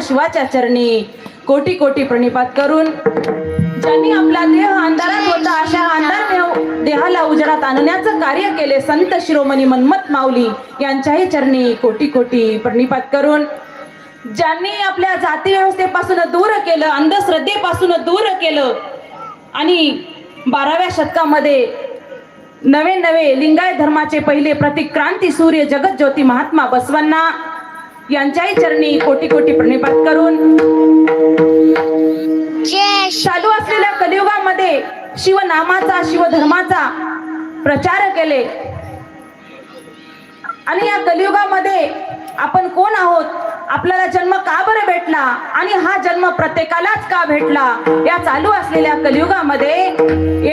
शिवाच्या चरणी कोटी कोटी प्रणिपात करून ज्यांनी आपला देह अंधारात होता अशा अंधार देहाला उजेडात आणण्याचं कार्य केले संत शिरोमणी मन्मत माऊली यांच्याही चरणी कोटी कोटी प्रणिपात करून ज्यांनी आपल्या जाती व्यवस्थेपासून दूर केलं अंधश्रद्धेपासून दूर केलं आणि बाराव्या शतकामध्ये नवे नवे लिंगायत धर्माचे पहिले प्रतिक्रांती सूर्य जगत ज्योती महात्मा बसवांना यांच्याही चरणी कोटी कोटी प्रणिपात करून चालू असलेल्या कलियुगामध्ये शिवनामाचा शिवधर्माचा प्रचार केले. आणि या कलियुगामध्ये आपण कोण आहोत? आपल्याला जन्म का बरं भेटला? आणि हा जन्म प्रत्येकालाच का भेटला? या चालू असलेल्या कलियुगामध्ये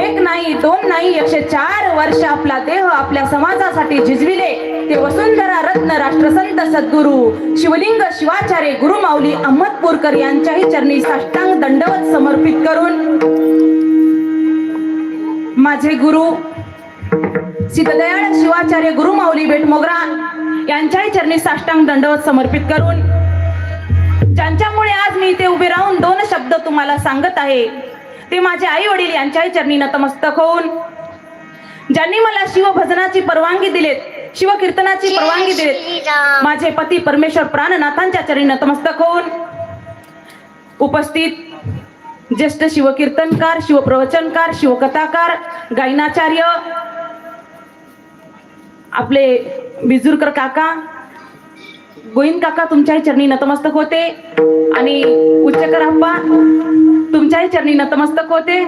एक नाही दोन नाही एकशे चार वर्ष आपला देह आपल्या समाजासाठी झिजविले. ते वसुंधरा रत्न राष्ट्रसंत सद्गुरु शिवलिंग शिवाचार्य गुरुमाऊली अहमदपूरकर यांच्याही चरणी साष्टांग दंडवत समर्पित करून माझे गुरु सिद्धदयाळ शिवाचार्य गुरुमाऊली बेटमोगरा यांच्याही चरणी साष्टांग दंडवत समर्पित करून ज्यांच्यामुळे आज मी इथे उभे राहून दोन शब्द तुम्हाला सांगत आहे ते माझे आई वडील यांच्याही चरणी नतमस्तक होऊन ज्यांनी मला शिवभजनाची परवानगी दिलेत शिवकीर्तनाची परवानगी श्रीराम. माझे पती परमेश्वर प्राणनाथांच्या चरणी नतमस्तक होऊन उपस्थित ज्येष्ठ शिवकीर्तनकार शिवप्रवचनकार शिवकथाकार गायनाचार्य आपले बिजूरकर काका गोविंद काका तुमच्याही चरणी नतमस्तक होते आणि उच्चकर आप्पा तुमच्याही चरणी नतमस्तक होते.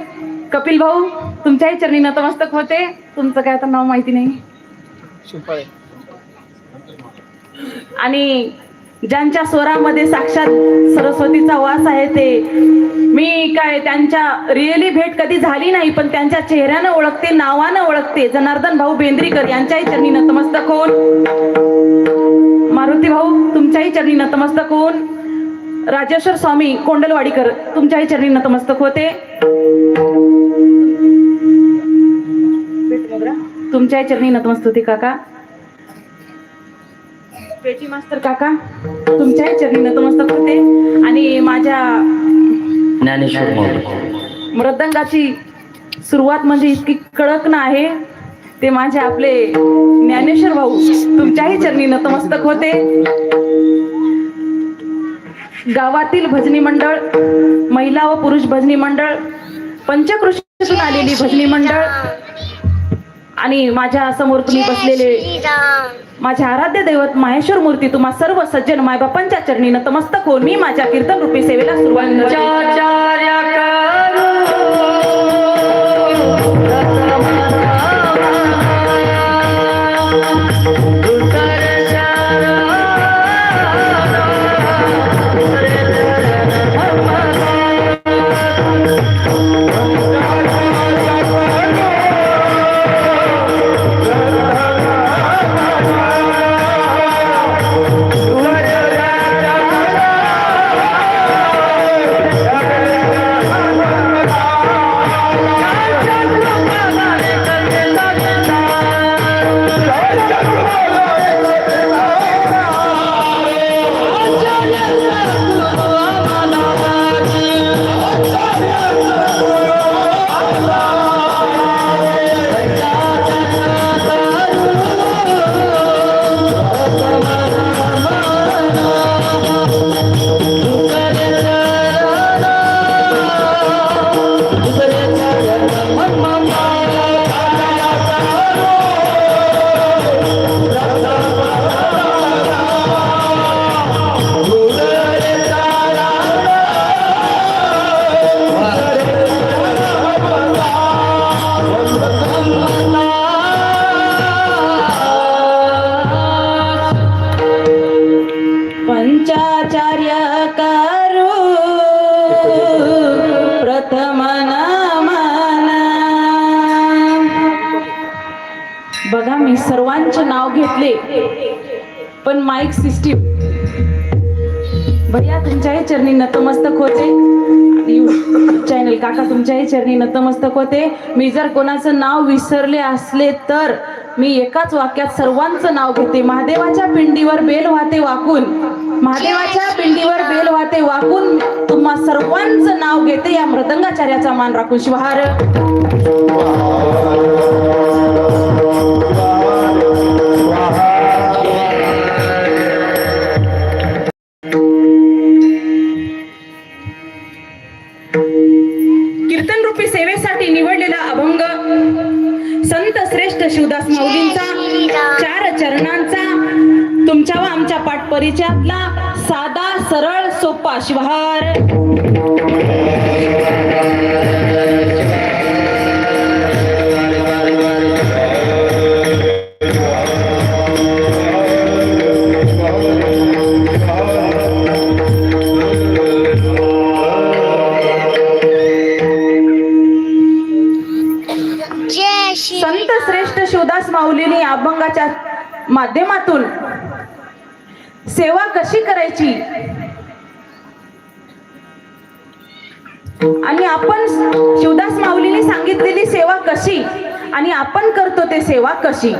कपिल भाऊ तुमच्याही चरणी नतमस्तक होते. तुमचं काय आता नाव माहिती नाही. आणि ज्यांच्या स्वरामध्ये साक्षात सरस्वतीचा वास आहे ते मी काय त्यांच्या रिअली भेट कधी झाली नाही पण त्यांच्या चेहऱ्यानं ओळखते नावानं ओळखते. जनार्दन भाऊ बेंद्रीकर यांच्याही चरणी नतमस्तक होऊन. मारुती भाऊ तुमच्याही चरणी नतमस्तक होऊन. राजेश्वर स्वामी कोंडलवाडीकर तुमच्याही चरणी नतमस्तक होते. तुमच्याही चरणी नतमस्तक होते काका? पेटी मास्तर काका तुमच्याही चरणी नतमस्तक होते आणि माझ्या मृदंगाची सुरुवात म्हणजे इतकी कडक ना आहे ते माझे आपले ज्ञानेश्वर भाऊ तुमच्याही चरणी नतमस्तक होते. गावातील भजनी मंडळ महिला व पुरुष भजनी मंडळ पंचकृषीतून आलेली भजनी मंडळ आणि माझ्यासमोर तुम्ही बसलेले माझ्या आराध्य दैवत माहेश्वर मूर्ती तुम्हा सर्व सज्जन मायबापांच्या चरणी नतमस्तक होऊन मी माझ्या कीर्तन रूपी सेवेला सुरुवात घेतले. पण माईक सिस्टीम भैया तुमच्याही चरणी नतमस्तक होते. चॅनल काका तुमच्याही चरणी नतमस्तक होते. मी जर कोणाचं नाव विसरले असले तर मी एकाच वाक्यात सर्वांचं नाव घेते. महादेवाच्या पिंडीवर बेल वाहते वाकून. महादेवाच्या पिंडीवर बेल वाहते वाकून तुम्हा सर्वांचं नाव घेते या मृदंगाचार्याचा मान राखून. शिवहार श्रेष्ठ मौलींचा चार चरणांचा तुमच्या व आमच्या पाठ परिचयातला साधा सरळ सोपा शिवहार. श्रेष्ठ शिवदास माऊलींनी अभंगाच्या माध्यमातून सेवा कशी करायची? आणि आपण शिवदास माऊलींनी सांगितलेली सेवा कशी? आणि आपण करतो ते सेवा कशी?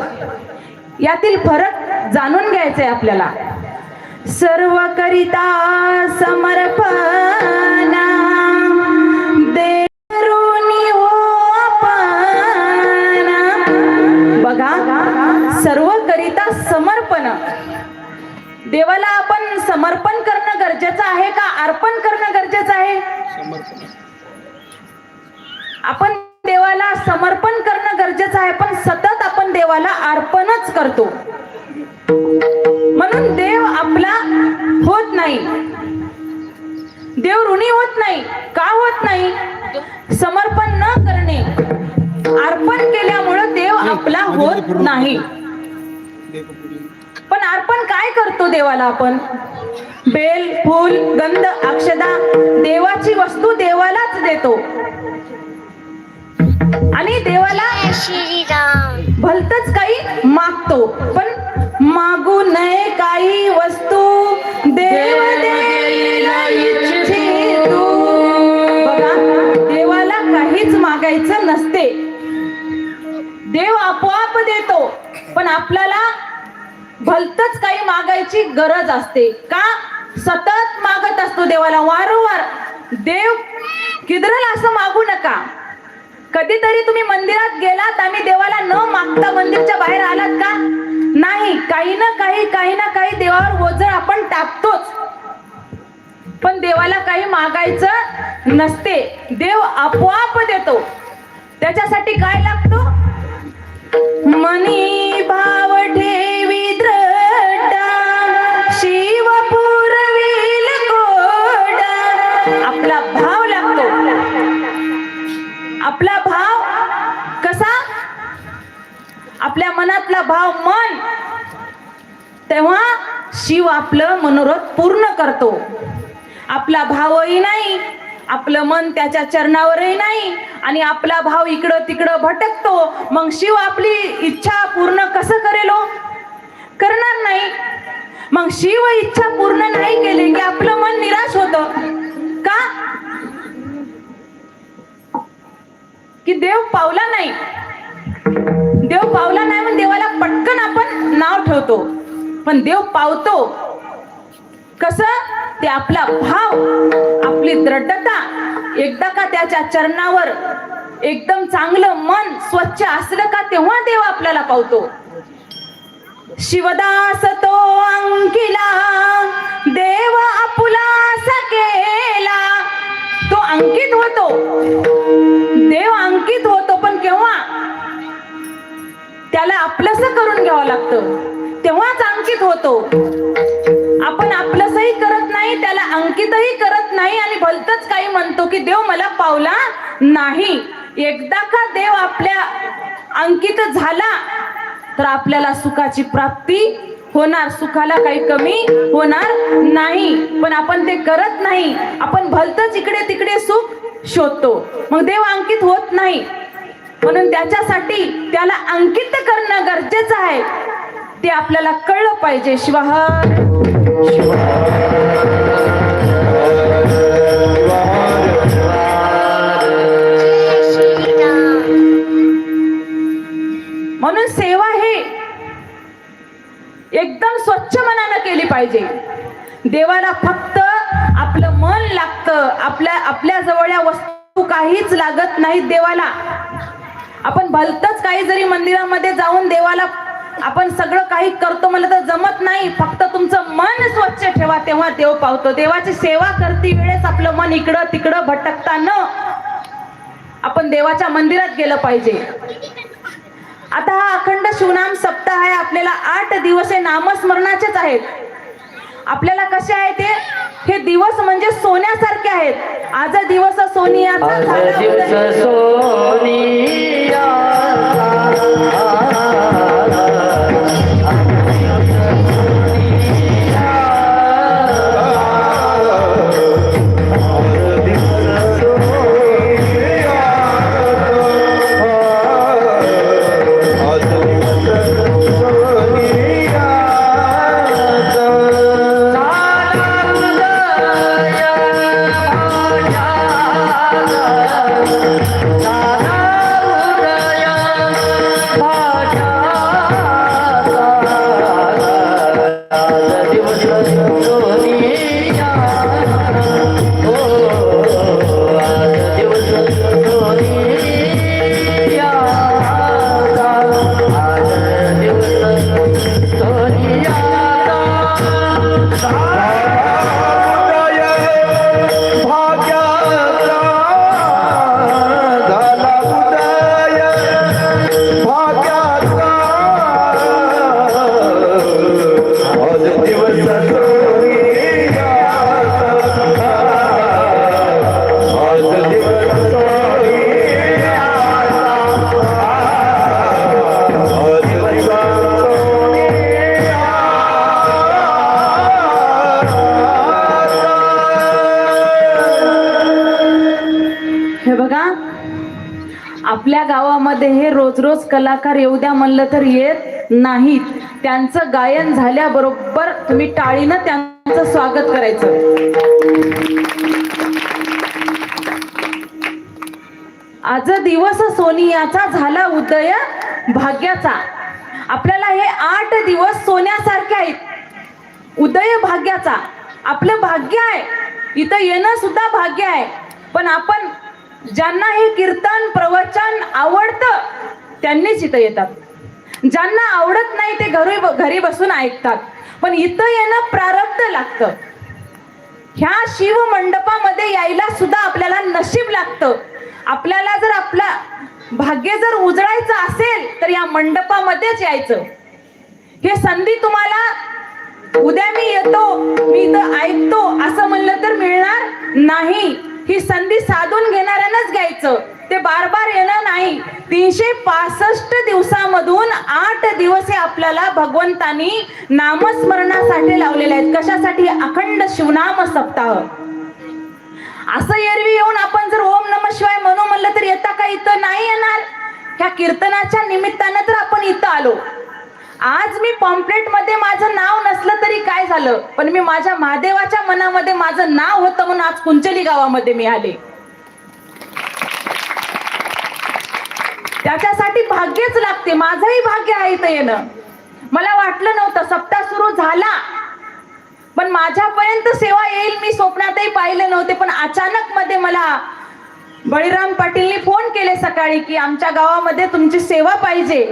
यातील फरक जाणून घ्यायचंय आपल्याला. सर्व करिता समर्पण सर्व करिता समर्पण. देवाला आपण समर्पण करणं गरजेचं आहे का? अर्पण करणं गरजेचं आहे? आपण देवाला समर्पण करणं गरजेचं आहे पण सतत आपण देवाला अर्पणच करतो. म्हणून देव आपला होत नाही. देव ऋणी होत नाही का होत नाही? समर्पण न करणे. अर्पण केल्यामुळं देव आपला होत नाही. पण अर्पण काय करतो देवाला आपण? बेल फूल गंध अक्षदा देवाची वस्तू देवालाच देतो. आणि देवाला भलतच काही मागतो. पण मागू नये काही वस्तू. देव देईला इच्छे तू. बघा देवाला काहीच मागायचं नसते. देव आपोआप देतो. पण आपल्याला भलतच काही मागायची गरज असते. का? सतत मागत असतो देवाला. वारंवार देव किधरल असं मागू नका. कधीतरी तुम्ही मंदिरात गेलात आणि देवाला न मागता मंदिरच्या बाहेर आलात का? नाही काही ना काही काही ना काही देवावर ओझर आपण टाकतोच. पण देवाला काही मागायचं नसते. देव आपोआप देतो. त्याच्यासाठी काय लागतो? मनी. मनातला भाव मन तेव्हा शिव आपलं मनोरथ पूर्ण करतो. आपला भावही नाही आपलं मन त्याच्या चरणावरही नाही आणि आपला भाव इकडं तिकडं भटकतो. मग शिव आपली इच्छा पूर्ण कसं करेल हो? करणार नाही. मग शिव इच्छा पूर्ण नाही केली की आपलं मन निराश होतं. का? की देव पावला नाही. देव पावला नाही म्हणून देवाला पटकन आपण नाव ठेवतो. पण देव पावतो. कस? ते आपला भाव आपली दृढता एकदा का त्याच्या चरणावर एकदम चांगलं मन स्वच्छ असलं का तेव्हा देव आपल्याला पावतो. शिवदास तो अंकिला देव आपुला सकेला. तो अंकित होतो. देव अंकित होतो पण केव्हा? त्याला आपलंस करून घ्यावं लागतं. तेव्हाच अंकित होतो. आपण आपलंसही करत नाही त्याला अंकितही करत नाही आणि भलतच काही म्हणतो की देव मला पावला नाही. एकदा का देव आपल्या अंकित झाला तर आपल्याला सुखाची प्राप्ती होणार. सुखाला काही कमी होणार नाही. पण आपण ते करत नाही. आपण भलतच इकडे तिकडे सुख शोधतो. मग देव अंकित होत नाही. म्हणून त्याच्यासाठी त्याला अंकित करणं गरजेचं आहे. ते आपल्याला कळलं पाहिजे. शिवाह म्हणून सेवा ही एकदम स्वच्छ मनानं केली पाहिजे. देवाला फक्त आपलं मन लागतं. आपल्या आपल्या जवळ वस्तू काहीच लागत नाही देवाला. आपण भलतच काही जरी मंदिरामध्ये जाऊन देवाला आपण सगळं काही करतो म्हणलं तर जमत नाही. फक्त तुमचं मन स्वच्छ ठेवा तेव्हा देव पावतो. देवाची सेवा करती वेळेस आपलं मन इकडं तिकडं भटकता न आपण देवाच्या मंदिरात गेलं पाहिजे. आता हा अखंड शिवनाम सप्ताह आहे. आपल्याला आठ दिवस हे नामस्मरणाचेच आहेत. आपल्याला कसे आहे ते? हे दिवस म्हणजे सोन्यासारखे आहेत. आज दिवस सोनियाचा आज आपल्या हे रोज रोज कलाकार येऊ द्या म्हणलं तर येत नाहीत. त्यांचं गायन झाल्याबरोबर तुम्ही टाळीनं त्यांचं स्वागत करायचं. आज दिवस सोनियाचा झाला उदय भाग्याचा. आपल्याला हे आठ दिवस सोन्यासारखे आहेत. उदय भाग्याचा. आपलं भाग्य आहे. इथं येणं सुद्धा भाग्य आहे. पण आपण ज्यांना हे कीर्तन प्रवचन आवडतं त्यांनीच इथं येतात. ज्यांना आवडत नाही ते घरी घरी बसून ऐकतात. पण इथं येणं प्रारब्ध लागतं. ह्या शिव मंडपामध्ये यायला सुद्धा आपल्याला नशीब लागतं. आपल्याला जर आपला भाग्य जर उजळायचं असेल तर या मंडपामध्येच यायचं. हे संधी तुम्हाला उद्या मी येतो मी इथं ऐकतो असं म्हणलं तर मिळणार नाही. ही संधी साधून घेणाऱ्यानंच घ्यायचं. ते बार बार येणं नाही. तीनशे पासष्ट दिवसामधून आठ दिवस हे आपल्याला भगवंतानी नामस्मरणासाठी लावलेले आहेत. कशासाठी? अखंड शिवनाम सप्ताह. असं एरवी येऊन आपण जर ओम नम शिवाय म्हणू म्हणलं तर येता का? इथं नाही येणार. ह्या कीर्तनाच्या निमित्तानं तर आपण इथं आलो. आज मी पॉम्पलेटमध्ये माझं नाव नसलं तरी काय झालं? पण मी माझ्या महादेवाच्या मनामध्ये माझं नाव होतं म्हणून आज कुंचली गावामध्ये मी आले. त्याच्यासाठी भाग्यच लागते. माझंही भाग्य आहे इथं येणं. मला वाटलं नव्हतं सप्ताह सुरू झाला. पण माझ्यापर्यंत सेवा येईल मी स्वप्नातही पाहिले नव्हते. पण अचानक मध्ये मला बळीराम पाटीलनी फोन केले सकाळी की आमच्या गावामध्ये तुमची सेवा पाहिजे.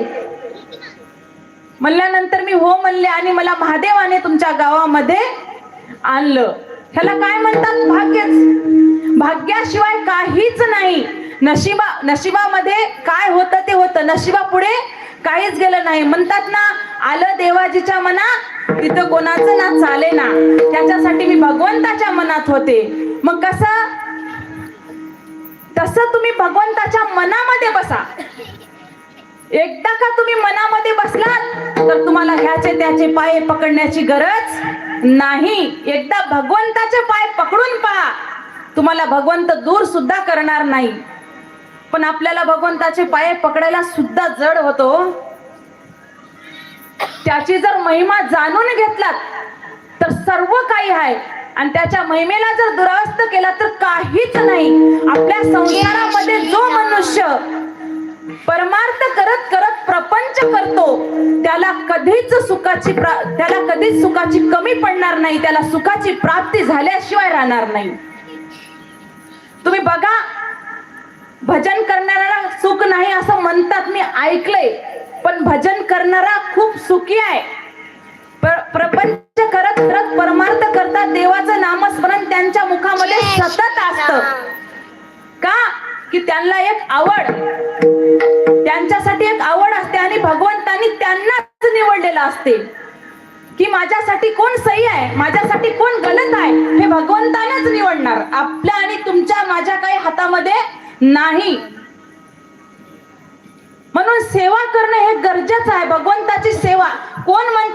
म्हणल्यानंतर मी हो म्हणले आणि मला महादेवाने तुमच्या गावामध्ये आणलं. ह्याला काय म्हणतात? भाग्यच. भाग्याशिवाय काहीच नाही. नशिबा नशिबामध्ये काय होतं ते होतं. नशिबा पुढे काहीच गेलं नाही. म्हणतात ना आलं देवाजीच्या मना तिथं कोणाचं ना चाले ना. त्याच्यासाठी मी भगवंताच्या मनात होते. मग कसं? तसं तुम्ही भगवंताच्या मनामध्ये बसा. एकदा का तुम्ही मनामध्ये बसलात तर तुम्हाला ह्याचे त्याचे पाय पकडण्याची गरज नाही. एकदा भगवंताचे पाय पकडून पहा. तुम्हाला भगवंत दूर सुद्धा करणार नाही. पण आपल्याला भगवंताचे पाय पकडायला सुद्धा जड होतो. त्याची जर महिमा जाणून घेतलात तर सर्व काही आहे. आणि त्याच्या महिमेला जर दुरास्त केला तर काहीच नाही. आपल्या संसारामध्ये जो मनुष्य परमार्थ करत करत प्रपंच करतो त्याला कधीच सुखाची त्याला कधीच सुखाची कमी पडणार नाही त्याला सुखाची प्राप्ती झाल्याशिवाय राहणार नाही. तुम्ही बघा भजन करणाऱ्याला सुख नाही असं म्हणतात मी ऐकलंय पण भजन करणारा खूप सुखी आहे. प्र- प्रपंच करत करत परमार्थ करता देवाचं नामस्मरण त्यांच्या मुखामध्ये सतत असत. का? की त्यांना एक आवड. त्यांच्यासाठी एक आवड असते आणि भगवंतानी त्यांनाच निवडलेलं असते. की माझ्यासाठी कोण सही आहे? माझ्यासाठी कोण गलत आहे? हे भगवंतानेच निवडणार. आपल्या आणि तुमच्या माझ्या काही हातामध्ये नाही. म्हणून सेवा करणं हे गरजेचं आहे. भगवंताची सेवा. कोण म्हणतं